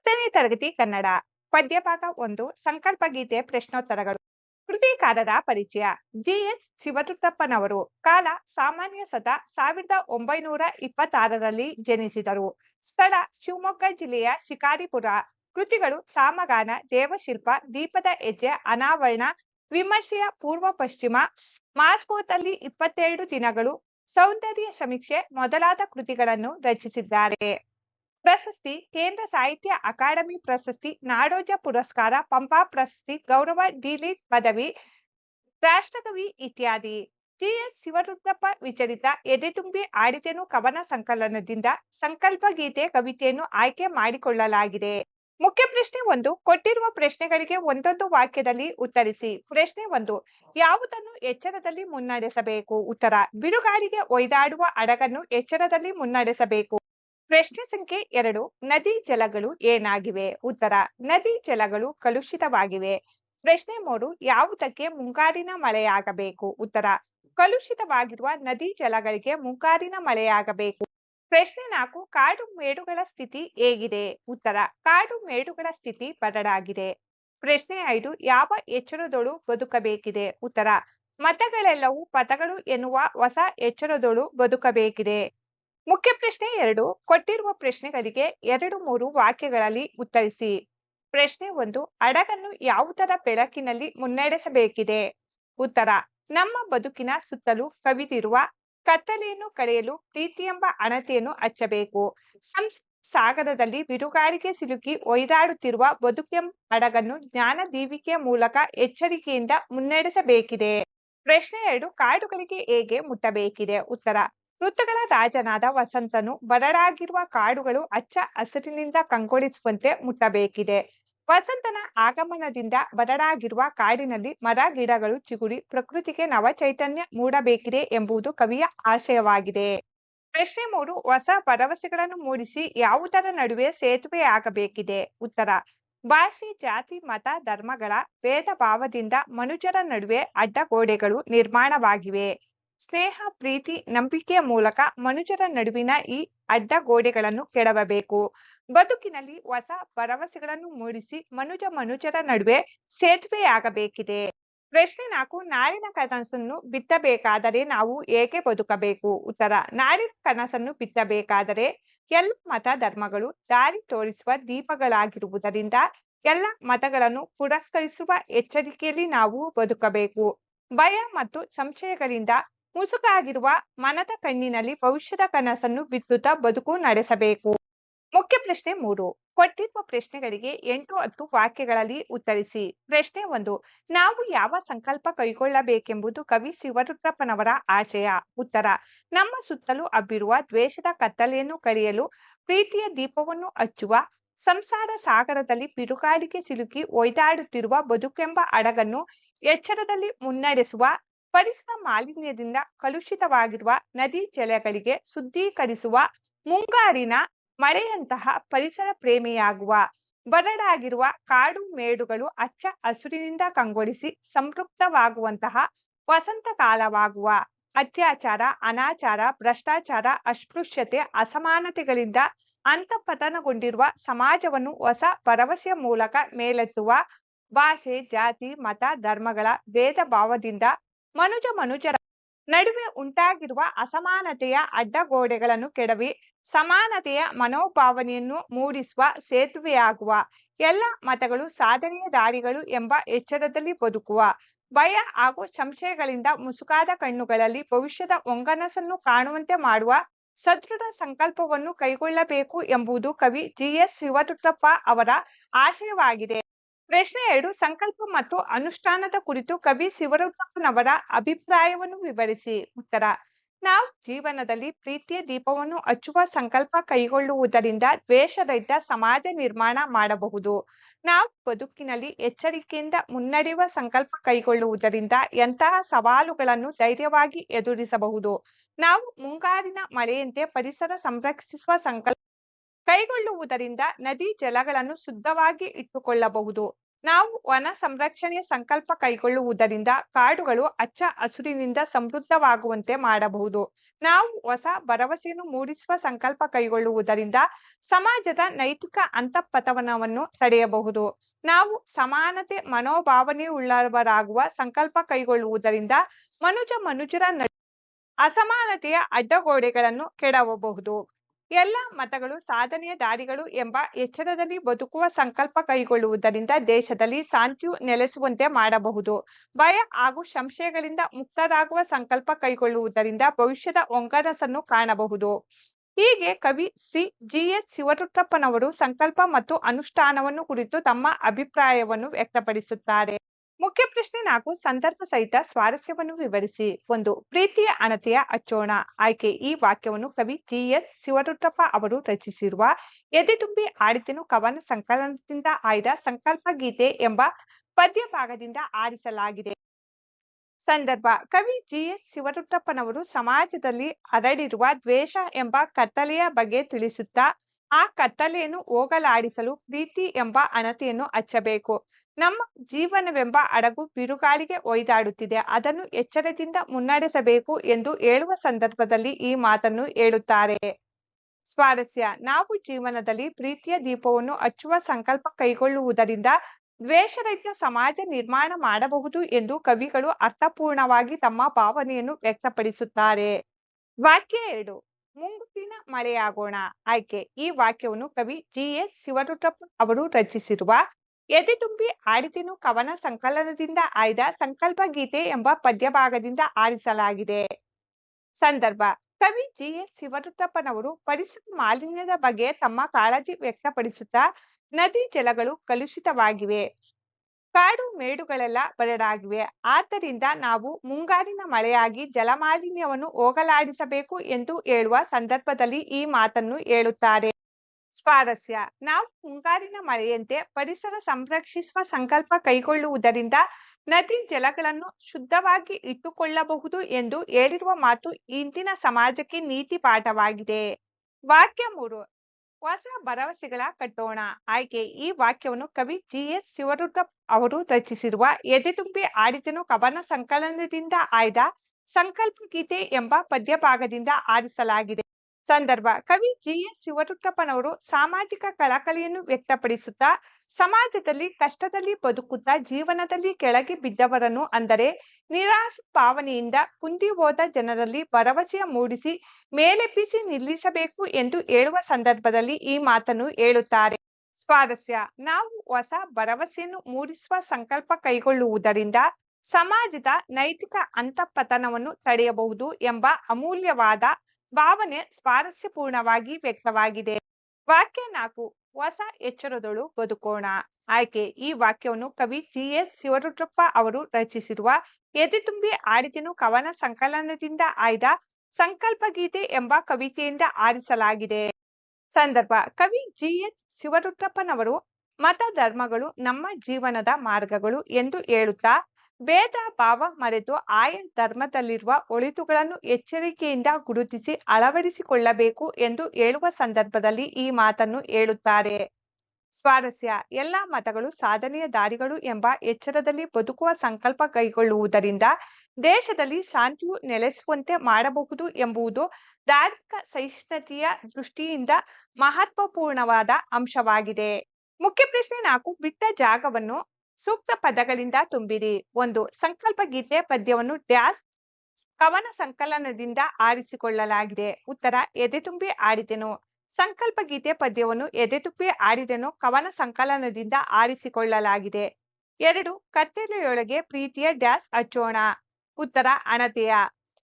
ಹತ್ತನೇ ತರಗತಿ ಕನ್ನಡ, ಪದ್ಯಭಾಗ ಒಂದು, ಸಂಕಲ್ಪ ಗೀತೆ, ಪ್ರಶ್ನೋತ್ತರಗಳು. ಕೃತಿಕಾರರ ಪರಿಚಯ ಜಿಎಸ್ ಶಿವರುದ್ರಪ್ಪನವರು ಕಾಲ ಸಾಮಾನ್ಯ ಸತ ಸಾವಿರದ ಒಂಬೈನೂರ ಇಪ್ಪತ್ತಾರರಲ್ಲಿ ಜನಿಸಿದರು. ಸ್ಥಳ ಶಿವಮೊಗ್ಗ ಜಿಲ್ಲೆಯ ಶಿಕಾರಿಪುರ. ಕೃತಿಗಳು ಸಾಮಗಾನ, ದೇವಶಿಲ್ಪ, ದೀಪದ ಹೆಜ್ಜೆ, ಅನಾವರಣ, ವಿಮರ್ಶೆಯ ಪೂರ್ವ ಪಶ್ಚಿಮ, ಮಾಸ್ಕೋದಲ್ಲಿ ಇಪ್ಪತ್ತೆರಡು ದಿನಗಳು, ಸೌಂದರ್ಯ ಸಮೀಕ್ಷೆ ಮೊದಲಾದ ಕೃತಿಗಳನ್ನು ರಚಿಸಿದ್ದಾರೆ. ಪ್ರಶಸ್ತಿ, ಕೇಂದ್ರ ಸಾಹಿತ್ಯ ಅಕಾಡೆಮಿ ಪ್ರಶಸ್ತಿ, ನಾಡೋಜ ಪುರಸ್ಕಾರ, ಪಂಪಾ ಪ್ರಶಸ್ತಿ, ಗೌರವ ಡಿಲಿಟ್ ಪದವಿ, ರಾಷ್ಟ್ರಕವಿ ಇತ್ಯಾದಿ. ಜಿಎಸ್ ಶಿವರುದ್ರಪ್ಪ ವಿಚಲಿತ ಎದೆತುಂಬಿ ಆಡಿತೆನು ಕವನ ಸಂಕಲನದಿಂದ ಸಂಕಲ್ಪ ಗೀತೆ ಕವಿತೆಯನ್ನು ಆಯ್ಕೆ ಮಾಡಿಕೊಳ್ಳಲಾಗಿದೆ. ಮುಖ್ಯ ಪ್ರಶ್ನೆ ಒಂದು, ಕೊಟ್ಟಿರುವ ಪ್ರಶ್ನೆಗಳಿಗೆ ಒಂದೊಂದು ವಾಕ್ಯದಲ್ಲಿ ಉತ್ತರಿಸಿ. ಪ್ರಶ್ನೆ ಒಂದು, ಯಾವುದನ್ನು ಎಚ್ಚರದಲ್ಲಿ ಮುನ್ನಡೆಸಬೇಕು? ಉತ್ತರ, ಬಿರುಗಾಳಿಗೆ ಒಯ್ದಾಡುವ ಹಡಗನ್ನು ಎಚ್ಚರದಲ್ಲಿ ಮುನ್ನಡೆಸಬೇಕು? ಪ್ರಶ್ನೆ ಸಂಖ್ಯೆ ಎರಡು, ನದಿ ಜಲಗಳು ಏನಾಗಿವೆ? ಉತ್ತರ, ನದಿ ಜಲಗಳು ಕಲುಷಿತವಾಗಿವೆ. ಪ್ರಶ್ನೆ ಮೂರು, ಯಾವುದಕ್ಕೆ ಮುಂಗಾರಿನ ಮಳೆಯಾಗಬೇಕು? ಉತ್ತರ, ಕಲುಷಿತವಾಗಿರುವ ನದಿ ಜಲಗಳಿಗೆ ಮುಂಗಾರಿನ ಮಳೆಯಾಗಬೇಕು. ಪ್ರಶ್ನೆ ನಾಲ್ಕು, ಕಾಡು ಮೇಡುಗಳ ಸ್ಥಿತಿ ಹೇಗಿದೆ? ಉತ್ತರ, ಕಾಡು ಮೇಡುಗಳ ಸ್ಥಿತಿ ಬರಡಾಗಿದೆ. ಪ್ರಶ್ನೆ ಐದು, ಯಾವ ಎಚ್ಚರದೊಳು ಬದುಕಬೇಕಿದೆ? ಉತ್ತರ, ಮತಗಳೆಲ್ಲವೂ ಪಥಗಳು ಎನ್ನುವ ಹೊಸ ಎಚ್ಚರದೊಳು ಬದುಕಬೇಕಿದೆ. ಮುಖ್ಯ ಪ್ರಶ್ನೆ ಎರಡು. ಕೊಟ್ಟಿರುವ ಪ್ರಶ್ನೆಗಳಿಗೆ ಎರಡು ಮೂರು ವಾಕ್ಯಗಳಲ್ಲಿ ಉತ್ತರಿಸಿ. ಪ್ರಶ್ನೆ ಒಂದು, ಹಡಗನ್ನು ಯಾವುದರ ಬೆಳಕಿನಲ್ಲಿ ಮುನ್ನಡೆಸಬೇಕಿದೆ? ಉತ್ತರ, ನಮ್ಮ ಬದುಕಿನ ಸುತ್ತಲೂ ಕವಿದಿರುವ ಕತ್ತಲೆಯನ್ನು ಕಳೆಯಲು ಪ್ರೀತಿ ಎಂಬ ಅಣತೆಯನ್ನು ಹಚ್ಚಬೇಕು. ಸಂಸ್, ಸಾಗರದಲ್ಲಿ ಬಿರುಗಾಳಿಗೆ ಸಿಲುಕಿ ಒಯ್ದಾಡುತ್ತಿರುವ ಬದುಕೆಂಬ ಹಡಗನ್ನು ಜ್ಞಾನ ದೀವಿಕೆಯ ಮೂಲಕ ಎಚ್ಚರಿಕೆಯಿಂದ ಮುನ್ನಡೆಸಬೇಕಿದೆ. ಪ್ರಶ್ನೆ ಎರಡು, ಕಾಡುಗಳಿಗೆ ಹೇಗೆ ಮುಟ್ಟಬೇಕಿದೆ? ಉತ್ತರ ಋತುಗಳ ರಾಜನಾದ ವಸಂತನು ಬರಡಾಗಿರುವ ಕಾಡುಗಳು ಅಚ್ಚ ಹಸಿರಿನಿಂದ ಕಂಗೊಳಿಸುವಂತೆ ಮುಟ್ಟಬೇಕಿದೆ. ವಸಂತನ ಆಗಮನದಿಂದ ಬರಡಾಗಿರುವ ಕಾಡಿನಲ್ಲಿ ಮರ, ಗಿಡಗಳು ಚಿಗುರಿ, ಪ್ರಕೃತಿಗೆ ನವ ಚೈತನ್ಯ ಮೂಡಬೇಕಿದೆ ಎಂಬುದು ಕವಿಯ ಆಶಯವಾಗಿದೆ. ಪ್ರಶ್ನೆ ಮೂರು, ಹೊಸ ಭರವಸೆಗಳನ್ನು ಮೂಡಿಸಿ ಯಾವುದರ ನಡುವೆ ಸೇತುವೆ ಆಗಬೇಕಿದೆ? ಉತ್ತರ, ಭಾಷೆ, ಜಾತಿ, ಮತ, ಧರ್ಮಗಳ, ಭೇದ ಭಾವದಿಂದ ಮನುಜರ ನಡುವೆ ಅಡ್ಡಗೋಡೆಗಳು ನಿರ್ಮಾಣವಾಗಿವೆ. ಸ್ನೇಹ, ಪ್ರೀತಿ, ನಂಬಿಕೆಯ ಮೂಲಕ ಮನುಜರ ನಡುವಿನ ಈ ಅಡ್ಡಗೋಡೆಗಳನ್ನು ಕೆಡವಬೇಕು. ಬದುಕಿನಲ್ಲಿ ಹೊಸ ಭರವಸೆಗಳನ್ನು ಮೂಡಿಸಿ ಮನುಜ ಮನುಜರ ನಡುವೆ ಸೇತುವೆಯಾಗಬೇಕಿದೆ. ಪ್ರಶ್ನೆ ನಾಲ್ಕು, ನಾರಿನ ಕನಸನ್ನು ಬಿತ್ತಬೇಕಾದರೆ ನಾವು ಏಕೆ ಬದುಕಬೇಕು? ಉತ್ತರ, ನಾರಿನ ಕನಸನ್ನು ಬಿತ್ತಬೇಕಾದರೆ ಎಲ್ಲ ಮತ ಧರ್ಮಗಳು ದಾರಿ ತೋರಿಸುವ ದೀಪಗಳಾಗಿರುವುದರಿಂದ ಎಲ್ಲ ಮತಗಳನ್ನು ಪುರಸ್ಕರಿಸುವ ಎಚ್ಚರಿಕೆಯಲ್ಲಿ ನಾವು ಬದುಕಬೇಕು. ಭಯ ಮತ್ತು ಸಂಶಯಗಳಿಂದ ಮುಸುಕಾಗಿರುವ ಮನದ ಕಣ್ಣಿನಲ್ಲಿ ಭವಿಷ್ಯದ ಕನಸನ್ನು ಬಿತ್ತುತ್ತಾ ಬದುಕು ನಡೆಸಬೇಕು. ಮುಖ್ಯ ಪ್ರಶ್ನೆ ಮೂರು. ಕೊಟ್ಟಿರುವ ಪ್ರಶ್ನೆಗಳಿಗೆ ಎಂಟು ಹತ್ತು ವಾಕ್ಯಗಳಲ್ಲಿ ಉತ್ತರಿಸಿ. ಪ್ರಶ್ನೆ ಒಂದು. ನಾವು ಯಾವ ಸಂಕಲ್ಪ ಕೈಗೊಳ್ಳಬೇಕೆಂಬುದು ಕವಿ ಶಿವರುದ್ರಪ್ಪನವರ ಆಶಯ. ಉತ್ತರ. ನಮ್ಮ ಸುತ್ತಲೂ ಹಬ್ಬಿರುವ ದ್ವೇಷದ ಕತ್ತಲೆಯನ್ನು ಕಳೆಯಲು ಪ್ರೀತಿಯ ದೀಪವನ್ನು ಹಚ್ಚುವ, ಸಂಸಾರ ಸಾಗರದಲ್ಲಿ ಬಿರುಗಾಳಿಗೆ ಸಿಲುಕಿ ಒಯ್ದಾಡುತ್ತಿರುವ ಬದುಕೆಂಬ ಹಡಗನ್ನು ಎಚ್ಚರದಲ್ಲಿ ಮುನ್ನಡೆಸುವ ಪರಿಸರ ಮಾಲಿನ್ಯದಿಂದ ಕಲುಷಿತವಾಗಿರುವ ನದಿ ಜಲಗಳಿಗೆ ಶುದ್ಧೀಕರಿಸುವ ಮುಂಗಾರಿನ ಮಳೆಯಂತಹ ಪರಿಸರ ಪ್ರೇಮಿಯಾಗುವ, ಬರಡಾಗಿರುವ ಕಾಡು ಮೇಡುಗಳು ಅಚ್ಚ ಹಸುರಿನಿಂದ ಕಂಗೊಳಿಸಿ ಸಂಪೃಕ್ತವಾಗುವಂತಹ ವಸಂತ ಕಾಲವಾಗುವ. ಅತ್ಯಾಚಾರ, ಅನಾಚಾರ, ಭ್ರಷ್ಟಾಚಾರ, ಅಸ್ಪೃಶ್ಯತೆ, ಅಸಮಾನತೆಗಳಿಂದ ಅಂತಪತನಗೊಂಡಿರುವ ಸಮಾಜವನ್ನು ಹೊಸ ಭರವಸೆಯ ಮೂಲಕ ಮೇಲೆತ್ತುವ ಭಾಷೆ ಜಾತಿ, ಮತ, ಧರ್ಮಗಳ ಭೇದ ಭಾವದಿಂದ ಮನುಜ ಮನುಜರ ನಡುವೆ ಉಂಟಾಗಿರುವ ಅಸಮಾನತೆಯ ಅಡ್ಡಗೋಡೆಗಳನ್ನು ಕೆಡವಿ ಸಮಾನತೆಯ ಮನೋಭಾವನೆಯನ್ನು ಮೂಡಿಸುವ ಸೇತುವೆಯಾಗುವ ಎಲ್ಲ ಮತಗಳು ಸಾಧನೆಯ ದಾರಿಗಳು ಎಂಬ ಎಚ್ಚರದಲ್ಲಿ ಬದುಕುವ. ಭಯ ಹಾಗೂ ಸಂಶಯಗಳಿಂದ ಮುಸುಕಾದ ಕಣ್ಣುಗಳಲ್ಲಿ ಭವಿಷ್ಯದ ಒಂಗನಸನ್ನು ಕಾಣುವಂತೆ ಮಾಡುವ ಸದೃಢ ಸಂಕಲ್ಪವನ್ನು ಕೈಗೊಳ್ಳಬೇಕು ಎಂಬುದು ಕವಿ ಜಿಎಸ್ ಶಿವರುದ್ರಪ್ಪ ಅವರ ಆಶಯವಾಗಿದೆ. ಪ್ರಶ್ನೆ ಎರಡು, ಸಂಕಲ್ಪ ಮತ್ತು ಅನುಷ್ಠಾನದ ಕುರಿತು ಕವಿ ಶಿವರುದ್ರಪ್ಪನವರ ಅಭಿಪ್ರಾಯವನ್ನು ವಿವರಿಸಿ. ಉತ್ತರ, ನಾವು ಜೀವನದಲ್ಲಿ ಪ್ರೀತಿಯ ದೀಪವನ್ನು ಹಚ್ಚುವ ಸಂಕಲ್ಪ ಕೈಗೊಳ್ಳುವುದರಿಂದ ದ್ವೇಷರಹಿತ ಸಮಾಜ ನಿರ್ಮಾಣ ಮಾಡಬಹುದು. ನಾವು ಬದುಕಿನಲ್ಲಿ ಎಚ್ಚರಿಕೆಯಿಂದ ಮುನ್ನಡೆಯುವ ಸಂಕಲ್ಪ ಕೈಗೊಳ್ಳುವುದರಿಂದ ಎಂತಹ ಸವಾಲುಗಳನ್ನು ಧೈರ್ಯವಾಗಿ ಎದುರಿಸಬಹುದು. ನಾವು ಮುಂಗಾರಿನ ಮಳೆಯಂತೆ ಪರಿಸರ ಸಂರಕ್ಷಿಸುವ ಸಂಕಲ್ಪ ಕೈಗೊಳ್ಳುವುದರಿಂದ ನದಿ ಜಲಗಳನ್ನು ಶುದ್ಧವಾಗಿ ಇಟ್ಟುಕೊಳ್ಳಬಹುದು. ನಾವು ವನ ಸಂರಕ್ಷಣೆಯ ಸಂಕಲ್ಪ ಕೈಗೊಳ್ಳುವುದರಿಂದ ಕಾಡುಗಳು ಅಚ್ಚ ಹಸುರಿನಿಂದ ಸಮೃದ್ಧವಾಗುವಂತೆ ಮಾಡಬಹುದು. ನಾವು ಹೊಸ ಭರವಸೆಯನ್ನು ಮೂಡಿಸುವ ಸಂಕಲ್ಪ ಕೈಗೊಳ್ಳುವುದರಿಂದ ಸಮಾಜದ ನೈತಿಕ ಅಂತಃಪತನವನ್ನು ತಡೆಯಬಹುದು. ನಾವು ಸಮಾನತೆ ಮನೋಭಾವನೆಯುಳ್ಳವರಾಗುವ ಸಂಕಲ್ಪ ಕೈಗೊಳ್ಳುವುದರಿಂದ ಮನುಜ ಮನುಜರ ಅಸಮಾನತೆಯ ಅಡ್ಡಗೋಡೆಗಳನ್ನು ಕೆಡವಬಹುದು. ಎಲ್ಲ ಮತಗಳು, ಸಾಧನೆಯ ದಾರಿಗಳು ಎಂಬ ಎಚ್ಚರದಲ್ಲಿ ಬದುಕುವ ಸಂಕಲ್ಪ ಕೈಗೊಳ್ಳುವುದರಿಂದ ದೇಶದಲ್ಲಿ ಶಾಂತಿಯು ನೆಲೆಸುವಂತೆ ಮಾಡಬಹುದು. ಭಯ ಹಾಗೂ ಸಂಶಯಗಳಿಂದ ಮುಕ್ತರಾಗುವ ಸಂಕಲ್ಪ ಕೈಗೊಳ್ಳುವುದರಿಂದ ಭವಿಷ್ಯದ ಒಂಗರಸನ್ನು ಕಾಣಬಹುದು. ಹೀಗೆ ಕವಿ ಸಿ. ಜಿ. ಎಸ್. ಶಿವರುದ್ರಪ್ಪನವರು ಸಂಕಲ್ಪ ಮತ್ತು ಅನುಷ್ಠಾನವನ್ನು ಕುರಿತು ತಮ್ಮ ಅಭಿಪ್ರಾಯವನ್ನು ವ್ಯಕ್ತಪಡಿಸುತ್ತಾರೆ. ಮುಖ್ಯ ಪ್ರಶ್ನೆ ನಾಲ್ಕು, ಸಂದರ್ಭ ಸಹಿತ ಸ್ವಾರಸ್ಯವನ್ನು ವಿವರಿಸಿ. ಒಂದು, ಪ್ರೀತಿಯ ಅಣತೆಯ ಅಚ್ಚೋಣ. ಆಯ್ಕೆ, ಈ ವಾಕ್ಯವನ್ನು ಕವಿ ಜಿ. ಎಸ್. ಶಿವರುದ್ರಪ್ಪ ಅವರು ರಚಿಸಿರುವ ಎದೆ ತುಂಬಿ ಆಡಿತೆನು ಕವನ ಸಂಕಲನದಿಂದ ಆಯ್ದ ಸಂಕಲ್ಪ ಗೀತೆ ಎಂಬ ಪದ್ಯ ಭಾಗದಿಂದ ಆರಿಸಲಾಗಿದೆ. ಸಂದರ್ಭ, ಕವಿ ಜಿ. ಎಸ್. ಶಿವರುದ್ರಪ್ಪನವರು ಸಮಾಜದಲ್ಲಿ ಹರಡಿರುವ ದ್ವೇಷ ಎಂಬ ಕತ್ತಲೆಯ ಬಗ್ಗೆ ತಿಳಿಸುತ್ತಾ, ಆ ಕತ್ತಲೆಯನ್ನು ಹೋಗಲಾಡಿಸಲು ಪ್ರೀತಿ ಎಂಬ ಅಣತೆಯನ್ನು ಹಚ್ಚಬೇಕು. ನಮ್ಮ ಜೀವನವೆಂಬ ಹಡಗು ಬಿರುಗಾಳಿಗೆ ಒಯ್ದಾಡುತ್ತಿದೆ. ಅದನ್ನು ಎಚ್ಚರದಿಂದ ಮುನ್ನಡೆಸಬೇಕು ಎಂದು ಹೇಳುವ ಸಂದರ್ಭದಲ್ಲಿ ಈ ಮಾತನ್ನು ಹೇಳುತ್ತಾರೆ. ಸ್ವಾರಸ್ಯ. ನಾವು ಜೀವನದಲ್ಲಿ ಪ್ರೀತಿಯ ದೀಪವನ್ನು ಹಚ್ಚುವ ಸಂಕಲ್ಪ ಕೈಗೊಳ್ಳುವುದರಿಂದ ದ್ವೇಷರಹಿತ ಸಮಾಜ ನಿರ್ಮಾಣ ಮಾಡಬಹುದು ಎಂದು ಕವಿಗಳು ಅರ್ಥಪೂರ್ಣವಾಗಿ ತಮ್ಮ ಭಾವನೆಯನ್ನು ವ್ಯಕ್ತಪಡಿಸುತ್ತಾರೆ. ವಾಕ್ಯ ಎರಡು. ಮುಂಗುತ್ತಿನ ಮಳೆಯಾಗೋಣ. ಆಯ್ಕೆ. ಈ ವಾಕ್ಯವನ್ನು ಕವಿ ಜಿ ಎಸ್ ಶಿವರುದ್ರಪ್ಪ ಅವರು ರಚಿಸಿರುವ ಎದೆ ತುಂಬಿ ಆಡಿತೆನು ಕವನ ಸಂಕಲನದಿಂದ ಆಯ್ದ ಸಂಕಲ್ಪ ಗೀತೆ ಎಂಬ ಪದ್ಯಭಾಗದಿಂದ ಆರಿಸಲಾಗಿದೆ. ಸಂದರ್ಭ, ಕವಿ ಜಿ. ಎಸ್ ಶಿವರುದ್ರಪ್ಪನವರು ಪರಿಸರ ಮಾಲಿನ್ಯದ ಬಗ್ಗೆ ತಮ್ಮ ಕಾಳಜಿ ವ್ಯಕ್ತಪಡಿಸುತ್ತಾ ನದಿ ಜಲಗಳು ಕಲುಷಿತವಾಗಿವೆ. ಕಾಡು ಮೇಡುಗಳೆಲ್ಲ ಬರಡಾಗಿವೆ. ಆದ್ದರಿಂದ ನಾವು ಮುಂಗಾರಿನ ಮಳೆಯಾಗಿ ಜಲಮಾಲಿನ್ಯವನ್ನು ಹೋಗಲಾಡಿಸಬೇಕು ಎಂದು ಹೇಳುವ ಸಂದರ್ಭದಲ್ಲಿ ಈ ಮಾತನ್ನು ಹೇಳುತ್ತಾರೆ. ಸ್ವಾರಸ್ಯ. ನಾವು ಮುಂಗಾರಿನ ಮಳೆಯಂತೆ ಪರಿಸರ ಸಂರಕ್ಷಿಸುವ ಸಂಕಲ್ಪ ಕೈಗೊಳ್ಳುವುದರಿಂದ ನದಿ ಜಲಗಳನ್ನು ಶುದ್ಧವಾಗಿ ಇಟ್ಟುಕೊಳ್ಳಬಹುದು ಎಂದು ಹೇಳಿರುವ ಮಾತು ಇಂದಿನ ಸಮಾಜಕ್ಕೆ ನೀತಿ ಪಾಠವಾಗಿದೆ. ವಾಕ್ಯ ಮೂರು, ಹೊಸ ಭರವಸೆಗಳ ಕಟ್ಟೋಣ. ಆಯ್ಕೆ, ಈ ವಾಕ್ಯವನ್ನು ಕವಿ ಜಿ ಎಸ್ ಶಿವರುದ್ರ ಅವರು ರಚಿಸಿರುವ ಎದೆತುಂಬಿ ಆಡಿದನು ಕವನ ಸಂಕಲನದಿಂದ ಆಯ್ದ ಸಂಕಲ್ಪ ಗೀತೆ ಎಂಬ ಪದ್ಯಭಾಗದಿಂದ ಆರಿಸಲಾಗಿದೆ. ಸಂದರ್ಭ. ಕವಿ ಜಿಎಸ್ ಶಿವರುದ್ರಪ್ಪನವರು ಸಾಮಾಜಿಕ ಕಳಕಳಿಯನ್ನು ವ್ಯಕ್ತಪಡಿಸುತ್ತಾ, ಸಮಾಜದಲ್ಲಿ ಕಷ್ಟದಲ್ಲಿ ಬದುಕುತ್ತಾ ಜೀವನದಲ್ಲಿ ಕೆಳಗೆ ಬಿದ್ದವರನ್ನು ಅಂದರೆ ನಿರಾಸ ಭಾವನೆಯಿಂದ ಕುಂದಿ ಹೋದ ಜನರಲ್ಲಿ ಭರವಸೆಯ ಮೂಡಿಸಿ ಮೇಲೆಬ್ಬಿಸಿ ನಿಲ್ಲಿಸಬೇಕು ಎಂದು ಹೇಳುವ ಸಂದರ್ಭದಲ್ಲಿ ಈ ಮಾತನ್ನು ಹೇಳುತ್ತಾರೆ. ಸ್ವಾರಸ್ಯ. ನಾವು ಹೊಸ ಭರವಸೆಯನ್ನು ಮೂಡಿಸುವ ಸಂಕಲ್ಪ ಕೈಗೊಳ್ಳುವುದರಿಂದ ಸಮಾಜದ ನೈತಿಕ ಅಂತಃಪತನವನ್ನು ತಡೆಯಬಹುದು ಎಂಬ ಅಮೂಲ್ಯವಾದ ಭಾವನೆ ಸ್ವಾರಸ್ಯಪೂರ್ಣವಾಗಿ ವ್ಯಕ್ತವಾಗಿದೆ. ವಾಕ್ಯ ನಾಲ್ಕು, ಹೊಸ ಎಚ್ಚರದೊಳು ಬದುಕೋಣ. ಆಯ್ಕೆ, ಈ ವಾಕ್ಯವನ್ನು ಕವಿ ಜಿ. ಎಸ್. ಶಿವರುದ್ರಪ್ಪ ಅವರು ರಚಿಸಿರುವ ಎದೆ ತುಂಬಿ ಆಡಿದೆನು ಕವನ ಸಂಕಲನದಿಂದ ಆಯ್ದ ಸಂಕಲ್ಪ ಗೀತೆ ಎಂಬ ಕವಿತೆಯಿಂದ ಆರಿಸಲಾಗಿದೆ. ಸಂದರ್ಭ, ಕವಿ ಜಿ. ಎಸ್. ಶಿವರುದ್ರಪ್ಪನವರು ಮತ ಧರ್ಮಗಳು ನಮ್ಮ ಜೀವನದ ಮಾರ್ಗಗಳು ಎಂದು ಹೇಳುತ್ತಾ ಭೇದ ಭಾವ ಮರೆತು ಆಯಾ ಧರ್ಮದಲ್ಲಿರುವ ಒಳಿತುಗಳನ್ನು ಎಚ್ಚರಿಕೆಯಿಂದ ಗುರುತಿಸಿ ಅಳವಡಿಸಿಕೊಳ್ಳಬೇಕು ಎಂದು ಹೇಳುವ ಸಂದರ್ಭದಲ್ಲಿ ಈ ಮಾತನ್ನು ಹೇಳುತ್ತಾರೆ. ಸ್ವಾರಸ್ಯ, ಎಲ್ಲ ಮತಗಳು ಸಾಧನೆಯ ದಾರಿಗಳು ಎಂಬ ಎಚ್ಚರದಲ್ಲಿ ಬದುಕುವ ಸಂಕಲ್ಪ ಕೈಗೊಳ್ಳುವುದರಿಂದ ದೇಶದಲ್ಲಿ ಶಾಂತಿಯು ನೆಲೆಸುವಂತೆ ಮಾಡಬಹುದು ಎಂಬುದು ಧಾರ್ಮಿಕ ಸಹಿಷ್ಣುತೆಯ ದೃಷ್ಟಿಯಿಂದ ಮಹತ್ವಪೂರ್ಣವಾದ ಅಂಶವಾಗಿದೆ. ಮುಖ್ಯ ಪ್ರಶ್ನೆ ನಾಲ್ಕು, ಬಿಟ್ಟ ಜಾಗವನ್ನು ಸೂಕ್ತ ಪದಗಳಿಂದ ತುಂಬಿರಿ. ಒಂದು, ಸಂಕಲ್ಪ ಗೀತೆ ಪದ್ಯವನ್ನು ಡ್ಯಾಸ್ ಕವನ ಸಂಕಲನದಿಂದ ಆರಿಸಿಕೊಳ್ಳಲಾಗಿದೆ. ಉತ್ತರ, ಎದೆ ತುಂಬಿ ಆಡಿದೆನು. ಸಂಕಲ್ಪ ಗೀತೆ ಪದ್ಯವನ್ನು ಎದೆ ತುಂಬಿ ಆಡಿದೆನು, ಕವನ ಸಂಕಲನದಿಂದ ಆರಿಸಿಕೊಳ್ಳಲಾಗಿದೆ. ಎರಡು ಕತ್ತಲೆಯೊಳಗೆ ಪ್ರೀತಿಯ ಡ್ಯಾಸ್ ಹಚ್ಚೋಣ ಉತ್ತರ ಅಣತೆಯ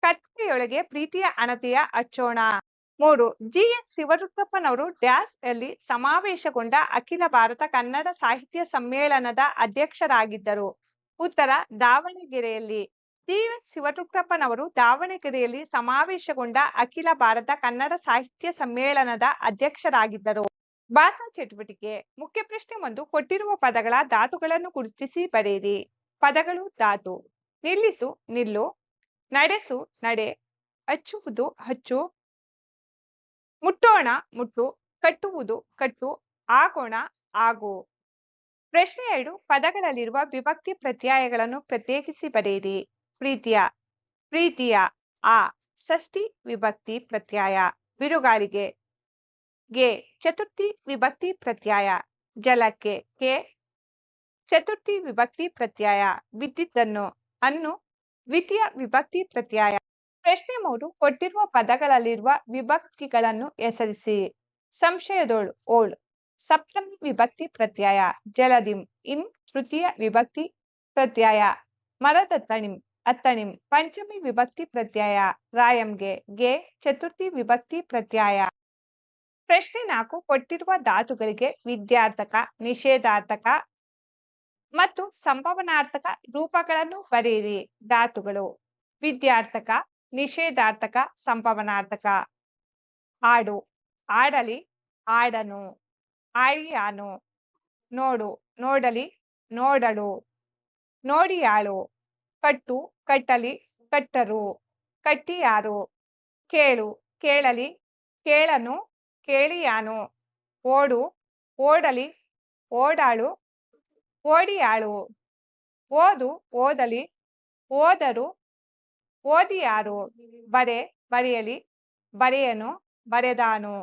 ಕತ್ತಲೆಯೊಳಗೆ ಪ್ರೀತಿಯ ಅಣತೆಯ ಹಚ್ಚೋಣ ಮೂರು ಜಿ ಎಸ್ ಶಿವರುದ್ರಪ್ಪನವರು ಡ್ಯಾಸ್ ಅಲ್ಲಿ ಸಮಾವೇಶಗೊಂಡ ಅಖಿಲ ಭಾರತ ಕನ್ನಡ ಸಾಹಿತ್ಯ ಸಮ್ಮೇಳನದ ಅಧ್ಯಕ್ಷರಾಗಿದ್ದರು. ಉತ್ತರ, ದಾವಣಗೆರೆಯಲ್ಲಿ ಜಿ ಎಸ್ ಶಿವರುದ್ರಪ್ಪನವರು ದಾವಣಗೆರೆಯಲ್ಲಿ ಸಮಾವೇಶಗೊಂಡ ಅಖಿಲ ಭಾರತ ಕನ್ನಡ ಸಾಹಿತ್ಯ ಸಮ್ಮೇಳನದ ಅಧ್ಯಕ್ಷರಾಗಿದ್ದರು. ಭಾಷಾ ಚಟುವಟಿಕೆ, ಮುಖ್ಯ ಪ್ರಶ್ನೆ ಒಂದು, ಕೊಟ್ಟಿರುವ ಪದಗಳ ಧಾತುಗಳನ್ನು ಗುರುತಿಸಿ ಬರೆಯಿರಿ. ಪದಗಳು ಧಾತು. ನಿಲ್ಲಿಸು, ನಿಲ್ಲು. ನಡೆಸು, ನಡೆ. ಹಚ್ಚುವುದು ಹಚ್ಚು. ಮುಟ್ಟೋಣ, ಮುಟ್ಟು, ಕಟ್ಟುವುದು, ಕಟ್ಟು, ಆಗೋಣ, ಆಗು. ಪ್ರಶ್ನೆ ಎರಡು, ಪದಗಳಲ್ಲಿರುವ ವಿಭಕ್ತಿ ಪ್ರತ್ಯಯಗಳನ್ನು ಪ್ರತ್ಯೇಕಿಸಿ ಬರೆಯಿರಿ. ಪ್ರೀತಿಯ ಪ್ರೀತಿಯ, ಆ, ಷಷ್ಠಿ ವಿಭಕ್ತಿ ಪ್ರತ್ಯಯ. ಬಿರುಗಾಳಿಗೆ, ಗೆ, ಚತುರ್ಥಿ ವಿಭಕ್ತಿ ಪ್ರತ್ಯಯ. ಜಲಕ್ಕೆ, ಕೆ, ಚತುರ್ಥಿ ವಿಭಕ್ತಿ ಪ್ರತ್ಯಯ. ಬಿದ್ದಿದ್ದನ್ನು ಅನ್ನು, ದ್ವಿತೀಯ ವಿಭಕ್ತಿ ಪ್ರತ್ಯಯ. ಪ್ರಶ್ನೆ ಮೂರು, ಕೊಟ್ಟಿರುವ ಪದಗಳಲ್ಲಿರುವ ವಿಭಕ್ತಿಗಳನ್ನು ಹೆಸರಿಸಿ. ಸಂಶಯದೋಳು ಓಳು. ಸಪ್ತಮಿ ವಿಭಕ್ತಿ ಪ್ರತ್ಯಯ, ಜಲದಿಂ, ಇಂ, ತೃತೀಯ ವಿಭಕ್ತಿ ಪ್ರತ್ಯಯ ಮರದ ತಣಿಂ ಅತ್ತಣಿಂ, ಪಂಚಮಿ ವಿಭಕ್ತಿ ಪ್ರತ್ಯಯ, ರಾಯಂಗೆ, ಗೆ, ಚತುರ್ಥಿ ವಿಭಕ್ತಿ ಪ್ರತ್ಯಯ. ಪ್ರಶ್ನೆ ನಾಲ್ಕು, ಕೊಟ್ಟಿರುವ ಧಾತುಗಳಿಗೆ ವಿದ್ಯಾರ್ಥಕ, ನಿಷೇಧಾರ್ಥಕ ಮತ್ತು ಸಂಭವನಾರ್ಥಕ ರೂಪಗಳನ್ನು ಬರೆಯಿರಿ. ಧಾತುಗಳು. ವಿದ್ಯಾರ್ಥಕ ನಿಷೇಧಾರ್ಥಕ, ಸಂಭವನಾರ್ಥಕ. ಆಡು ಆಡಲಿ ಆಡನು ಆಯಿಯಾನು ನೋಡು, ನೋಡಲಿ ನೋಡಳು ನೋಡಿಯಾಳು. ಕಟ್ಟು, ಕಟ್ಟಲಿ, ಕಟ್ಟರು. ಕಟ್ಟಿಯಾರು. ಕೇಳು, ಕೇಳಲಿ, ಕೇಳನು, ಕೇಳಿಯಾನು. ಓಡು, ಓಡಲಿ, ಓಡಾಳು. ಓಡಿಯಾಳು. ಓದು, ಓದಲಿ, ಓದರು ಓದಿಯಾರು ಬರೆ ಬರೆಯಲಿ ಬರೆಯನು ಬರೆದಾನು.